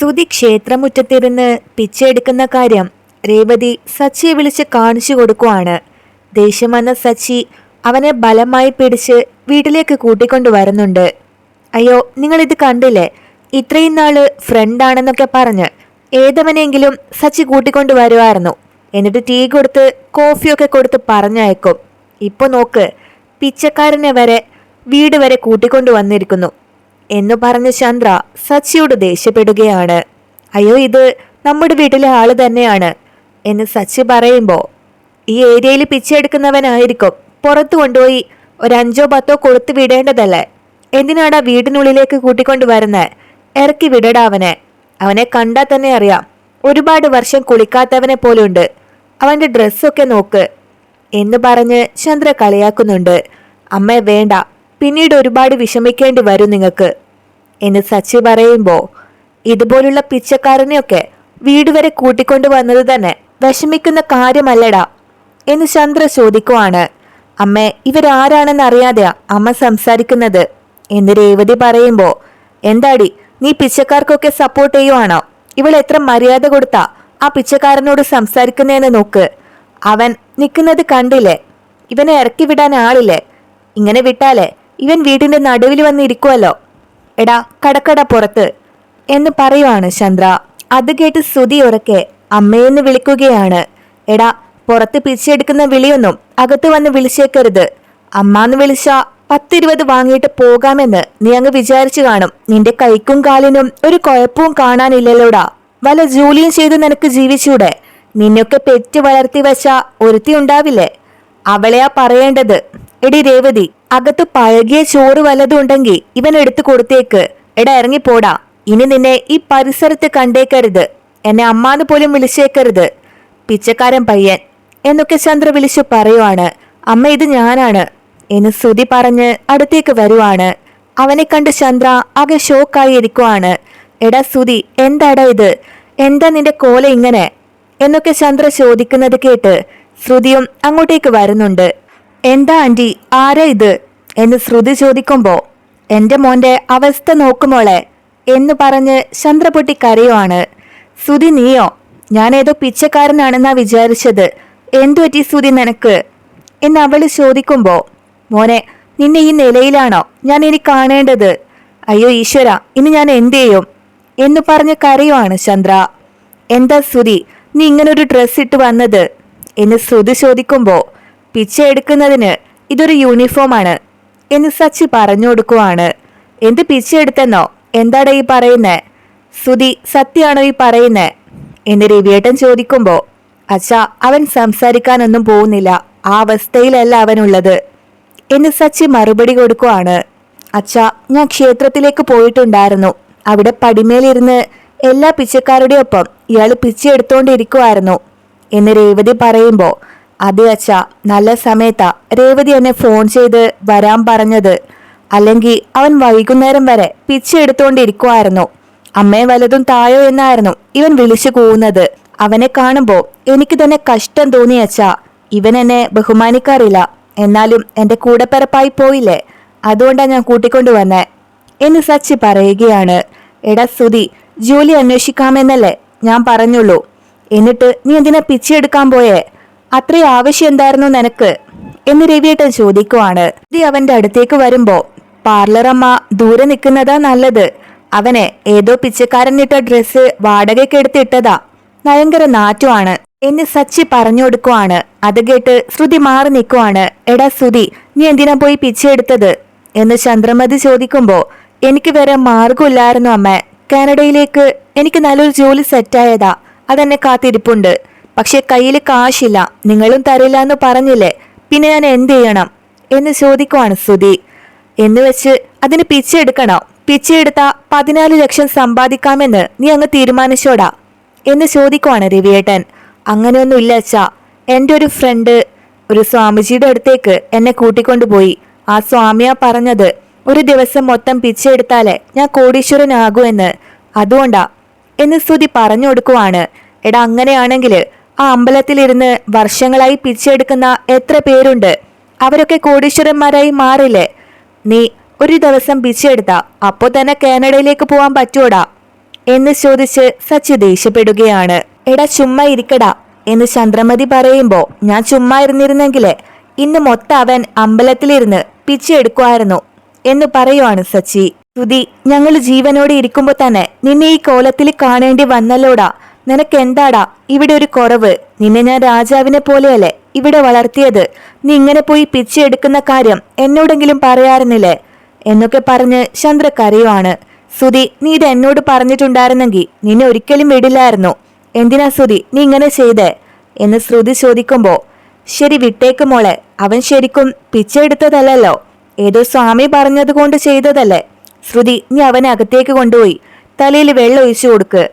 സുധി ക്ഷേത്രമുറ്റത്തിരുന്ന് പിച്ചെടുക്കുന്ന കാര്യം രേവതി സച്ചിയെ വിളിച്ച് കാണിച്ചു കൊടുക്കുവാണ്. ദേഷ്യം വന്ന സച്ചി അവനെ ബലമായി പിടിച്ച് വീട്ടിലേക്ക് കൂട്ടിക്കൊണ്ടു വരുന്നുണ്ട് അയ്യോ നിങ്ങളിത് കണ്ടില്ലേ? ഇത്രയും നാൾ ഫ്രണ്ടാണെന്നൊക്കെ പറഞ്ഞ് ഏതവനെങ്കിലും സച്ചി കൂട്ടിക്കൊണ്ടു വരുമായിരുന്നു എന്നിട്ട് ടീ കൊടുത്ത് കോഫിയൊക്കെ കൊടുത്ത് പറഞ്ഞയക്കും. ഇപ്പൊ നോക്ക് പിച്ചക്കാരനെ വരെ വീട് വരെ കൂട്ടിക്കൊണ്ടു വന്നിരിക്കുന്നു എന്നു പറഞ്ഞ് ചന്ദ്ര സച്ചിയോട് ദേഷ്യപ്പെടുകയാണ്. അയ്യോ ഇത് നമ്മുടെ വീട്ടിലെ ആൾ തന്നെയാണ് എന്ന് സച്ചി പറയുമ്പോൾ ഈ ഏരിയയിൽ പിച്ചെടുക്കുന്നവനായിരിക്കും പുറത്തു കൊണ്ടുപോയി ഒരു അഞ്ചോ പത്തോ കൊടുത്തു വിടേണ്ടതല്ലേ? എന്തിനാടാ വീടിനുള്ളിലേക്ക് കൂട്ടിക്കൊണ്ട് വരുന്നത് ഇറക്കി വിടടാ അവനെ. അവനെ കണ്ടാൽ തന്നെ അറിയാം. ഒരുപാട് വർഷം കുളിക്കാത്തവനെ പോലുണ്ട്. അവന്റെ ഡ്രസ്സൊക്കെ നോക്ക് എന്ന് പറഞ്ഞ് ചന്ദ്ര കളിയാക്കുന്നുണ്ട്. അമ്മ വേണ്ട. പിന്നീട് ഒരുപാട് വിഷമിക്കേണ്ടി വരും നിങ്ങൾക്ക് എന്ന് സച്ചി പറയുമ്പോൾ ഇതുപോലുള്ള പിച്ചക്കാരനെയൊക്കെ വീട് വരെ കൂട്ടിക്കൊണ്ടു വന്നത് തന്നെ വിഷമിക്കുന്ന കാര്യമല്ലടാ എന്ന് ചന്ദ്ര ചോദിക്കുവാണ്. അമ്മേ ഇവരാരാണെന്ന് അറിയാതെയാ അമ്മ സംസാരിക്കുന്നത്? എന്ന് രേവതി പറയുമ്പോൾ എന്താടി നീ പിച്ചക്കാർക്കൊക്കെ സപ്പോർട്ട് ചെയ്യുവാണോ? ഇവൾ എത്ര മര്യാദ കൊടുത്താ ആ പിച്ചക്കാരനോട് സംസാരിക്കുന്നതെന്ന് നോക്ക്. അവൻ നിൽക്കുന്നത് കണ്ടില്ലേ? ഇവനെ ഇറക്കി വിടാൻ ആളില്ലേ? ഇങ്ങനെ വിട്ടാലേ ഇവൻ വീടിന്റെ നടുവിൽ വന്ന് ഇരിക്കുമല്ലോ എടാ കടക്കട പുറത്ത്. എന്ന് പറയുവാണ് ചന്ദ്ര. അത് കേട്ട് ശ്രുതി ഉറക്കെ അമ്മയെന്ന് വിളിക്കുകയാണ്. എടാ പുറത്ത് പിരിച്ചെടുക്കുന്ന വിളിയൊന്നും അകത്ത് വന്ന് വിളിച്ചേക്കരുത്. അമ്മാന്ന് വിളിച്ച പത്തിരുപത് വാങ്ങിയിട്ട് പോകാമെന്ന് നീ അങ്ങ് വിചാരിച്ചു കാണും. നിന്റെ കൈക്കും കാലിനും ഒരു കുഴപ്പവും കാണാനില്ലല്ലോടാ. വല ജോലിയും ചെയ്ത് നിനക്ക് ജീവിച്ചൂടെ? നിന്നൊക്കെ പെറ്റ് വളർത്തി വെച്ച ഒരുത്തി ഉണ്ടാവില്ലേ? അവളെയാ പറയേണ്ടത്. എടി രേവതി അകത്ത് പഴകിയ ചോറ് വല്ലതും ഉണ്ടെങ്കിൽ ഇവൻ എടുത്തു കൊടുത്തേക്ക്. എടാ ഇറങ്ങിപ്പോടാ. ഇനി നിന്നെ ഈ പരിസരത്ത് കണ്ടേക്കരുത്. എന്നെ അമ്മാന്ന് പോലും വിളിച്ചേക്കരുത്. പിച്ചക്കാരൻ പയ്യൻ. എന്നൊക്കെ ചന്ദ്ര വിളിച്ചു പറയുവാണ്. അമ്മ ഇത് ഞാനാണ് എന്ന് ശ്രുതി പറഞ്ഞ് അടുത്തേക്ക് വരുവാണ്. അവനെ കണ്ട് ചന്ദ്ര ആകെ ഷോക്കായി ഇരിക്കുവാണ്. എടാ ശ്രുതി എന്താടാ ഇത്? എന്താ നിന്റെ കോല ഇങ്ങനെ? എന്നൊക്കെ ചന്ദ്ര ചോദിക്കുന്നത് കേട്ട് ശ്രുതിയും അങ്ങോട്ടേക്ക് വരുന്നുണ്ട്. എന്താ ആന്റി ആരാ ഇത്? എന്ന് ശ്രുതി ചോദിക്കുമ്പോ എന്റെ മോന്റെ അവസ്ഥ നോക്കുമോളെ എന്ന് പറഞ്ഞ് ചന്ദ്രപൊട്ടി കരയുവാണ്. ശ്രുതി നീയോ? ഞാൻ ഏതോ പിച്ചക്കാരനാണെന്നാ വിചാരിച്ചത്. എന്തു പറ്റി ശ്രുതി നിനക്ക്? എന്ന് അവൾ ചോദിക്കുമ്പോൾ മോനെ നിന്നെ ഈ നിലയിലാണോ ഞാൻ ഇനി കാണേണ്ടത്? അയ്യോ ഈശ്വര ഇനി ഞാൻ എന്തു ചെയ്യും? എന്ന് പറഞ്ഞ് കരയുവാണ് ചന്ദ്ര. എന്താ ശ്രുതി നീ ഇങ്ങനൊരു ഡ്രസ്സ് ഇട്ട് വന്നത്? എന്ന് ശ്രുതി ചോദിക്കുമ്പോ പിച്ച എടുക്കുന്നതിന് ഇതൊരു യൂണിഫോമാണ് എന്ന് സച്ചി പറഞ്ഞു കൊടുക്കുവാണ് എന്ത് പിച്ച എടുത്തെന്നോ? എന്താടാ ഈ പറയുന്നേ? സുതി സത്യാണോ ഈ പറയുന്നേ? എന്ന് രവിയേട്ടൻ ചോദിക്കുമ്പോൾ അച്ഛാ അവൻ സംസാരിക്കാനൊന്നും പോകുന്നില്ല. ആ അവസ്ഥയിലല്ല അവനുള്ളത്. എന്ന് സച്ചി മറുപടി കൊടുക്കുവാണ്. അച്ഛാ ഞാൻ ക്ഷേത്രത്തിലേക്ക് പോയിട്ടുണ്ടായിരുന്നു. അവിടെ പടിമേലിരുന്ന് എല്ലാ പിച്ചക്കാരുടെ ഒപ്പം ഇയാൾ പിച്ചെടുത്തോണ്ടിരിക്കുമായിരുന്നു എന്ന് രേവതി പറയുമ്പോ അതെ അച്ഛ നല്ല സമയത്താ. രേവതി എന്നെ ഫോൺ ചെയ്ത് വരാൻ പറഞ്ഞത്. അല്ലെങ്കിൽ അവൻ വൈകുന്നേരം വരെ പിച്ചെടുത്തോണ്ടിരിക്കുമായിരുന്നു അമ്മയെ വലതും തായോ എന്നായിരുന്നു ഇവൻ വിളിച്ചു കൂവുന്നത്. അവനെ കാണുമ്പോൾ എനിക്ക് തന്നെ കഷ്ടം തോന്നി ഇവൻ എന്നെ ബഹുമാനിക്കാറില്ല. എന്നാലും എന്റെ കൂടെപ്പിറപ്പായി പോയില്ലേ? അതുകൊണ്ടാണ് ഞാൻ കൂട്ടിക്കൊണ്ടു വന്നേ. എന്ന് സച്ചി പറയുകയാണ്. എടാ സുതി ജോലി അന്വേഷിക്കാമെന്നല്ലേ ഞാൻ പറഞ്ഞുള്ളൂ. എന്നിട്ട് നീ എന്തിനാ പിച്ചെടുക്കാൻ പോയേ? അത്രയും ആവശ്യം എന്തായിരുന്നു നിനക്ക്? എന്ന് രവിയേട്ടൻ ചോദിക്കുവാണ്. രവി അവന്റെ അടുത്തേക്ക് വരുമ്പോ പാർലറമ്മ ദൂരെ നിൽക്കുന്നതാ നല്ലത്. അവനെ ഏതോ പിച്ചക്കാരനിട്ട ഡ്രസ്സ് വാടകയ്ക്ക് എടുത്തിട്ടതാ ഭയങ്കര നാറ്റുമാണ് എന്ന് സച്ചി പറഞ്ഞു കൊടുക്കുവാണ്. അത് കേട്ട് ശ്രുതി മാറി നിൽക്കുവാണ്. എടാ ശ്രുതി നീ എന്തിനാ പോയി പിച്ചെടുത്തത് എന്ന് ചന്ദ്രമതി ചോദിക്കുമ്പോ എനിക്ക് വേറെ മാർഗമില്ലായിരുന്നു അമ്മ. കാനഡയിലേക്ക് എനിക്ക് നല്ലൊരു ജോലി സെറ്റായതാ അതെന്നെ കാത്തിരിപ്പുണ്ട്. പക്ഷെ കയ്യിൽ കാശില്ല. നിങ്ങളും തരില്ല എന്ന് പറഞ്ഞില്ലേ? പിന്നെ ഞാൻ എന്ത് ചെയ്യണം? എന്ന് ചോദിക്കുവാണ് സുധി എന്ന് വെച്ച് അതിന് പിച്ചെടുക്കണോ പിച്ചെടുത്ത പതിനാല് ലക്ഷം സമ്പാദിക്കാമെന്ന് നീ അങ്ങ് തീരുമാനിച്ചോടാ. എന്ന് ചോദിക്കുവാണ് രവിയേട്ടൻ. അങ്ങനെയൊന്നും ഇല്ല അച്ഛാ. എന്റെ ഒരു ഫ്രണ്ട് ഒരു സ്വാമിജിയുടെ അടുത്തേക്ക് എന്നെ കൂട്ടിക്കൊണ്ടുപോയി. ആ സ്വാമിയാ പറഞ്ഞത് ഒരു ദിവസം മൊത്തം പിച്ചെടുത്താലേ ഞാൻ കോടീശ്വരനാകൂ എന്ന്. അതുകൊണ്ടാ. എന്ന് സ്തുതി പറഞ്ഞു കൊടുക്കുവാണ്. എടാ അങ്ങനെയാണെങ്കിൽ ആ അമ്പലത്തിലിരുന്ന് വർഷങ്ങളായി പിച്ചെടുക്കുന്ന എത്ര പേരുണ്ട്? അവരൊക്കെ കോടീശ്വരന്മാരായി മാറില്ലേ? നീ ഒരു ദിവസം പിച്ചെടുത്ത അപ്പോ തന്നെ കാനഡയിലേക്ക് പോവാൻ പറ്റൂടാ എന്ന് ചോദിച്ച് സച്ചി ദേഷ്യപ്പെടുകയാണ്. എടാ ചുമ്മാ ഇരിക്കടാ എന്ന് ചന്ദ്രമതി പറയുമ്പോൾ ഞാൻ ചുമ്മാ ഇരുന്നിരുന്നെങ്കിലേ ഇന്ന് മൊത്തം അവൻ അമ്പലത്തിലിരുന്ന് പിച്ചെടുക്കുമായിരുന്നു എന്ന് പറയുവാണ് സച്ചി. ശ്രുതി ഞങ്ങൾ ജീവനോടെ ഇരിക്കുമ്പോ തന്നെ നിന്നെ ഈ കോലത്തിൽ കാണേണ്ടി വന്നല്ലോടാ നിനക്ക് എന്താടാ ഇവിടെ ഒരു കുറവ്. നിന്നെ ഞാൻ രാജാവിനെ പോലെയല്ലേ ഇവിടെ വളർത്തിയത്? നീ ഇങ്ങനെ പോയി പിച്ചെടുക്കുന്ന കാര്യം എന്നോടെങ്കിലും പറയാറുന്നില്ലേ? എന്നൊക്കെ പറഞ്ഞ് ചന്ദ്ര കരയുവാണ്. സുതി നീ ഇത് എന്നോട് പറഞ്ഞിട്ടുണ്ടായിരുന്നെങ്കിൽ നിന്നെ ഒരിക്കലും വിടില്ലായിരുന്നു. എന്തിനാ സുതി നീ ഇങ്ങനെ ചെയ്തേ? എന്ന് ശ്രുതി ചോദിക്കുമ്പോ ശരി വിട്ടേക്ക് മോളെ. അവൻ ശരിക്കും പിച്ചെടുത്തതല്ലല്ലോ ഏതോ സ്വാമി പറഞ്ഞതുകൊണ്ട് ചെയ്തതല്ലേ? ശ്രുതി നീ അവനെ അകത്തേക്ക് കൊണ്ടുപോയി. തലയിൽ വെള്ളം ഒഴിച്ചു കൊടുക്ക്.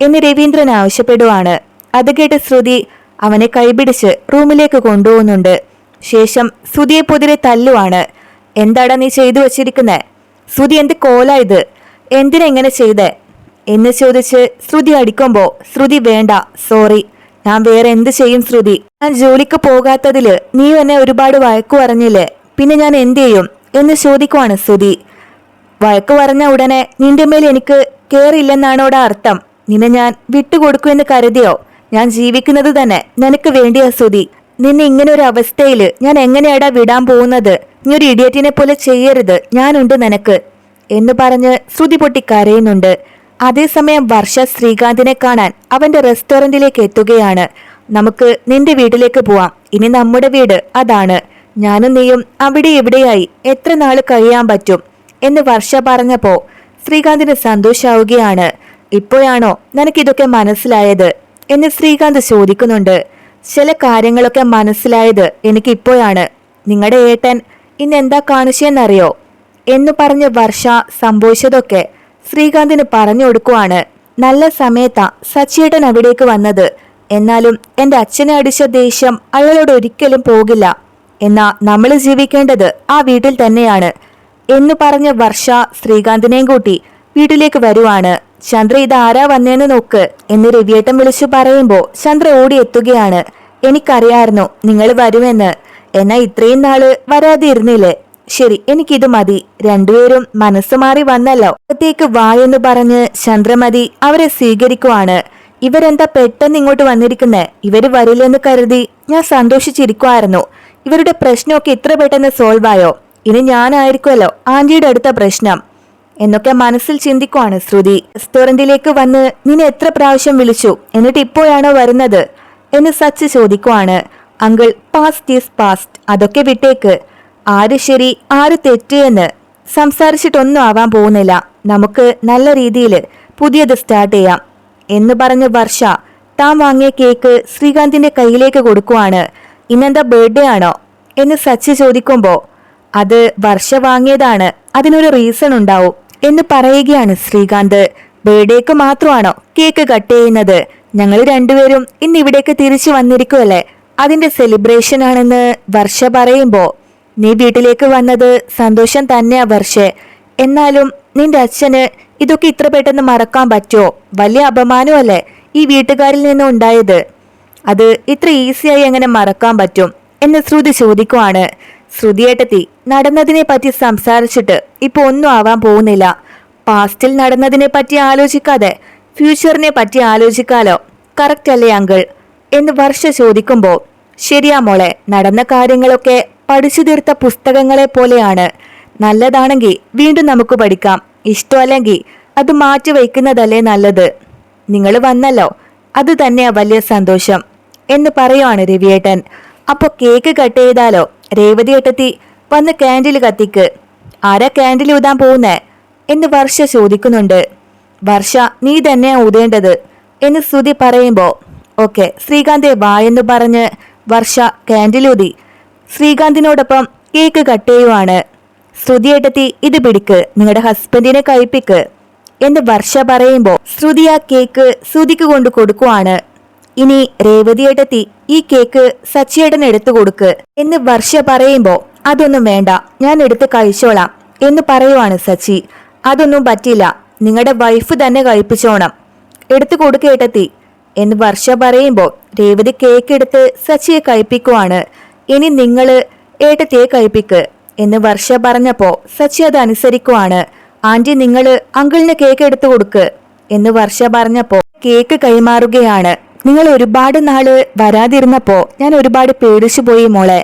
എന്ന് രവീന്ദ്രൻ ആവശ്യപ്പെടുവാണ്. അത് കേട്ട് ശ്രുതി അവനെ കൈപിടിച്ച് റൂമിലേക്ക് കൊണ്ടുപോകുന്നുണ്ട്. ശേഷം ശ്രുതിയെ പൊതിരെ തല്ലുവാണ്. എന്താടാ നീ ചെയ്തു വച്ചിരിക്കുന്നത് ശ്രുതി എന്ത് കോലാ എന്തിനെങ്ങനെ എന്തിനാ ചെയ്തേ? എന്ന് ചോദിച്ച് ശ്രുതി അടിക്കുമ്പോ ശ്രുതി വേണ്ട സോറി. ഞാൻ വേറെ എന്ത് ചെയ്യും ശ്രുതി? ഞാൻ ജോലിക്ക് പോകാത്തതിൽ നീ എന്നെ ഒരുപാട് വഴക്കു പറഞ്ഞില്ലേ? പിന്നെ ഞാൻ എന്ത് ചെയ്യും? എന്ന് ചോദിക്കുവാണ് ശ്രുതി. വഴക്ക് പറഞ്ഞ ഉടനെ നിന്റെ മേൽ എനിക്ക് കേറില്ലെന്നാണോടാ അർത്ഥം? നിന്നെ ഞാൻ വിട്ടുകൊടുക്കുമെന്ന് കരുതിയോ? ഞാൻ ജീവിക്കുന്നത് തന്നെ നിനക്ക് വേണ്ടിയ സ്തുതി. നിന്നെ ഇങ്ങനെ ഒരു അവസ്ഥയിൽ ഞാൻ എങ്ങനെയാടാ വിടാൻ പോകുന്നത്? നീ ഒരു ഇഡിയറ്റിനെ പോലെ ചെയ്യരുത്. ഞാനുണ്ട് നിനക്ക്. എന്ന് പറഞ്ഞ് ശ്രുതി പൊട്ടി കരയുന്നുണ്ട്. അതേസമയം വർഷ ശ്രീകാന്തിനെ കാണാൻ അവന്റെ റെസ്റ്റോറന്റിലേക്ക് എത്തുകയാണ്. നമുക്ക് നിന്റെ വീട്ടിലേക്ക് പോവാം. ഇനി നമ്മുടെ വീട് അതാണ്. ഞാനും നീയും അവിടെ എവിടെയായി എത്ര നാൾ കഴിയാൻ പറ്റും? എന്ന് വർഷ പറഞ്ഞപ്പോ ശ്രീകാന്തിന് സന്തോഷാവുകയാണ്. ഇപ്പോഴാണോ നിനക്കിതൊക്കെ മനസ്സിലായത്? എന്ന് ശ്രീകാന്ത് ചോദിക്കുന്നുണ്ട്. ചില കാര്യങ്ങളൊക്കെ മനസ്സിലായത് എനിക്ക് ഇപ്പോഴാണ് നിങ്ങളുടെ ഏട്ടൻ ഇന്ന് എന്താ കാണിച്ചെന്നറിയോ? എന്നു പറഞ്ഞ് വർഷ സംഭവിച്ചതൊക്കെ ശ്രീകാന്തിന് പറഞ്ഞു കൊടുക്കുവാണ്. നല്ല സമയത്താ സച്ചിയേട്ടൻ അവിടേക്ക് വന്നത്. എന്നാലും എന്റെ അച്ഛനെ അടിച്ച ദേഷ്യം അയാളോട് ഒരിക്കലും പോകില്ല. എന്നാ നമ്മൾ ജീവിക്കേണ്ടത് ആ വീട്ടിൽ തന്നെയാണ്. എന്നു പറഞ്ഞ വർഷ ശ്രീകാന്തിനെയും കൂട്ടി വീട്ടിലേക്ക് വരുവാണ്. ചന്ദ്ര ഇത് ആരാ വന്നേന്ന് നോക്ക് എന്ന് രവിയേട്ടൻ വിളിച്ചു പറയുമ്പോ ചന്ദ്ര ഓടിയെത്തുകയാണ്. എനിക്കറിയായിരുന്നു നിങ്ങൾ വരുമെന്ന്. എന്നാ ഇത്രയും നാൾ വരാതിരുന്നില്ലേ? ശരി എനിക്കിത് മതി. രണ്ടുപേരും മനസ്സ് മാറി വന്നല്ലോ. അകത്തേക്ക് വായെന്ന് പറഞ്ഞ് ചന്ദ്രമതി അവരെ സ്വീകരിക്കുവാണ്. ഇവരെന്താ പെട്ടെന്ന് ഇങ്ങോട്ട് വന്നിരിക്കുന്നേ? ഇവർ വരില്ലെന്ന് കരുതി ഞാൻ സന്തോഷിച്ചിരിക്കുമായിരുന്നു ഇവരുടെ പ്രശ്നമൊക്കെ ഇത്ര പെട്ടെന്ന് സോൾവ് ആയോ ഇനി ഞാനായിരിക്കുമല്ലോ ആന്റിയുടെ അടുത്ത പ്രശ്നം. എന്നൊക്കെ മനസ്സിൽ ചിന്തിക്കുവാണ് ശ്രുതി. റെസ്റ്റോറന്റിലേക്ക് വന്ന് നിന്നെ എത്ര പ്രാവശ്യം വിളിച്ചു? എന്നിട്ട് ഇപ്പോഴാണോ വരുന്നത്? എന്ന് സച്ച് ചോദിക്കുവാണ്. അങ്കിൾ പാസ്റ്റ് ഈസ് പാസ്റ്റ് അതൊക്കെ വിട്ടേക്ക്. ആര് ശരി? ആര് തെറ്റ്? എന്ന്. സംസാരിച്ചിട്ടൊന്നും ആവാൻ പോകുന്നില്ല. നമുക്ക് നല്ല രീതിയിൽ പുതിയത് സ്റ്റാർട്ട് ചെയ്യാം. എന്ന് പറഞ്ഞ് വർഷ താൻ വാങ്ങിയ കേക്ക് ശ്രീകാന്തിന്റെ കയ്യിലേക്ക് കൊടുക്കുവാണ്. ഇന്നെന്താ ബർത്ത്ഡേ ആണോ? എന്ന് സച്ച് ചോദിക്കുമ്പോ അത് വർഷ വാങ്ങിയതാണ്. അതിനൊരു റീസൺ ഉണ്ടാവും. എന്ന് പറയുകയാണ് ശ്രീകാന്ത്. ബർത്ത്ഡേക്ക് മാത്രമാണോ കേക്ക് കട്ട് ചെയ്യുന്നത്? ഞങ്ങൾ രണ്ടുപേരും ഇന്ന് ഇവിടേക്ക് തിരിച്ചു വന്നിരിക്കുമല്ലേ അതിന്റെ സെലിബ്രേഷൻ ആണെന്ന് വർഷ പറയുമ്പോ. നീ വീട്ടിലേക്ക് വന്നത് സന്തോഷം തന്നെയാ വർഷേ. എന്നാലും നിന്റെ അച്ഛന് ഇതൊക്കെ ഇത്ര പെട്ടെന്ന് മറക്കാൻ പറ്റുമോ വലിയ അപമാനമല്ലേ ഈ വീട്ടുകാരിൽ നിന്ന് ഉണ്ടായത്? അത് ഇത്ര ഈസിയായി എങ്ങനെ മറക്കാൻ പറ്റും? എന്ന് ശ്രുതി ചോദിക്കുവാണ്. ശ്രുതിയേട്ടത്തി നടന്നതിനെ പറ്റി സംസാരിച്ചിട്ട് ഇപ്പൊ ഒന്നും ആവാൻ പോകുന്നില്ല. പാസ്റ്റിൽ നടന്നതിനെ പറ്റി ആലോചിക്കാതെ ഫ്യൂച്ചറിനെ പറ്റി ആലോചിക്കാലോ? കറക്റ്റ് അല്ലേ അങ്കിൾ? എന്ന് വർഷ ചോദിക്കുമ്പോൾ ശരിയാ മോളെ നടന്ന കാര്യങ്ങളൊക്കെ പഠിച്ചു തീർത്ത പുസ്തകങ്ങളെ പോലെയാണ്. നല്ലതാണെങ്കിൽ വീണ്ടും നമുക്ക് പഠിക്കാം. ഇഷ്ടമല്ലെങ്കിൽ അത് മാറ്റി വയ്ക്കുന്നതല്ലേ നല്ലത്. നിങ്ങൾ വന്നല്ലോ. അത് തന്നെയാ വലിയ സന്തോഷം. എന്ന് പറയുവാണ് രവിയേട്ടൻ. അപ്പോൾ കേക്ക് കട്ട് ചെയ്താലോ? രേവതി ഏട്ടത്തി വന്ന് ക്യാൻഡിൽ കത്തിക്ക്. ആരാ ക്യാൻഡിൽ ഊതാൻ പോകുന്നേ എന്ന് വർഷ ചോദിക്കുന്നുണ്ട്. വർഷ നീ തന്നെയാ ഊതേണ്ടത് എന്ന് ശ്രുതി പറയുമ്പോ ഓക്കെ ശ്രീകാന്തെ വായെന്ന് പറഞ്ഞ് വർഷ ക്യാൻഡിൽ ഊതി. ശ്രീകാന്തിനോടൊപ്പം കേക്ക് കട്ട് ചെയ്യുവാണ്. ശ്രുതിയേട്ടത്തി ഇത് പിടിക്ക് നിങ്ങളുടെ ഹസ്ബൻഡിനെ കഴിപ്പിക്ക് എന്ന് വർഷ പറയുമ്പോൾ ശ്രുതി ആ കേക്ക് ശ്രുതിക്ക് കൊണ്ട് കൊടുക്കുവാണ്. ഇനി രേവതിയേട്ടത്തി ഈ കേക്ക് സച്ചിയേട്ടൻ എടുത്തു കൊടുക്ക് എന്ന് വർഷ പറയുമ്പോ അതൊന്നും വേണ്ട ഞാൻ എടുത്ത് കഴിച്ചോളാം എന്ന് പറയുവാണ് സച്ചി. അതൊന്നും പറ്റില്ല നിങ്ങളുടെ വൈഫ് തന്നെ കഴിപ്പിച്ചോണം എടുത്തു കൊടുക്കേട്ടത്തി എന്ന് വർഷ പറയുമ്പോൾ രേവതി കേക്ക് എടുത്ത് സച്ചിയെ കഴിപ്പിക്കുവാണ്. ഇനി നിങ്ങൾ ഏട്ടത്തിയെ കഴിപ്പിക്ക് എന്ന് വർഷ പറഞ്ഞപ്പോൾ സച്ചി അത് അനുസരിക്കുവാണ്. ആന്റി നിങ്ങൾ അങ്കിളിന് കേക്ക് എടുത്തു കൊടുക്ക് എന്ന് വർഷ പറഞ്ഞപ്പോൾ കേക്ക് കൈമാറുകയാണ്. നിങ്ങൾ ഒരുപാട് നാൾ വരാതിരുന്നപ്പോൾ ഞാൻ ഒരുപാട് പേടിച്ചു പോയി മോളെ.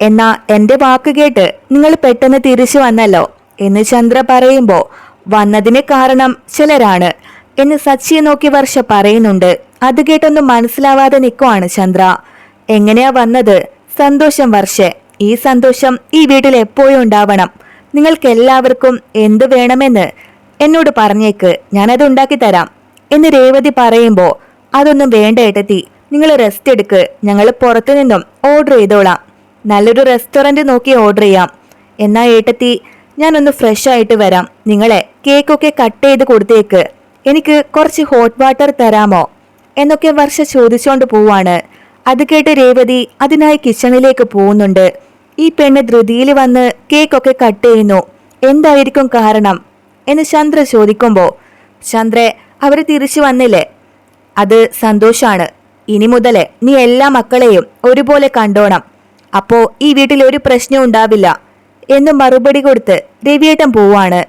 എന്നാ എന്റെ വാക്ക് കേട്ട് നിങ്ങൾ പെട്ടെന്ന് തിരിച്ചു വന്നല്ലോ എന്ന് ചന്ദ്ര പറയുമ്പോൾ വന്നതിന് കാരണം ചിലരാണ് എന്ന് സച്ചിയെ നോക്കി വർഷ പറയുന്നുണ്ട്. അത് കേട്ടൊന്നും മനസ്സിലാവാതെ നിൽക്കുവാണ് ചന്ദ്ര. എങ്ങനെയാ വന്നത്? സന്തോഷം വർഷെ. ഈ സന്തോഷം ഈ വീട്ടിൽ എപ്പോഴും ഉണ്ടാവണം. നിങ്ങൾക്ക് എല്ലാവർക്കും എന്ത് വേണമെന്ന് എന്നോട് പറഞ്ഞേക്ക്. ഞാനത് ഉണ്ടാക്കി തരാം എന്ന് രേവതി പറയുമ്പോ അതൊന്നും വേണ്ട ഏട്ടത്തി. നിങ്ങൾ റെസ്റ്റ് എടുക്ക്. ഞങ്ങൾ പുറത്തു നിന്നും ഓർഡർ ചെയ്തോളാം. നല്ലൊരു റെസ്റ്റോറന്റ് നോക്കി ഓർഡർ ചെയ്യാം. എന്നാ ഏട്ടത്തി ഞാനൊന്ന് ഫ്രഷ് ആയിട്ട് വരാം. നിങ്ങളെ കേക്കൊക്കെ കട്ട് ചെയ്ത് കൊടുത്തേക്ക്. എനിക്ക് കുറച്ച് ഹോട്ട് വാട്ടർ തരാമോ? എന്നൊക്കെ വർഷ ചോദിച്ചുകൊണ്ട് പോവാണ്. അത് കേട്ട് രേവതി അതിനായി കിച്ചണിലേക്ക് പോകുന്നുണ്ട്. ഈ പെണ്ണ് ധൃതിയിൽ വന്ന് കേക്കൊക്കെ കട്ട് ചെയ്യുന്നു. എന്തായിരിക്കും കാരണം? എന്ന് ചന്ദ്ര ചോദിക്കുമ്പോൾ ചന്ദ്രെ അവർ തിരിച്ചു വന്നില്ലേ? അത് സന്തോഷാണ്. ഇനി മുതൽ നീ എല്ലാ മക്കളെയും ഒരുപോലെ കണ്ടോണം. അപ്പോ ഈ വീട്ടിൽ ഒരു പ്രശ്നവും ഉണ്ടാവില്ല. എന്ന് മറുപടി കൊടുത്ത് രവിയേട്ടൻ പോവാണ്.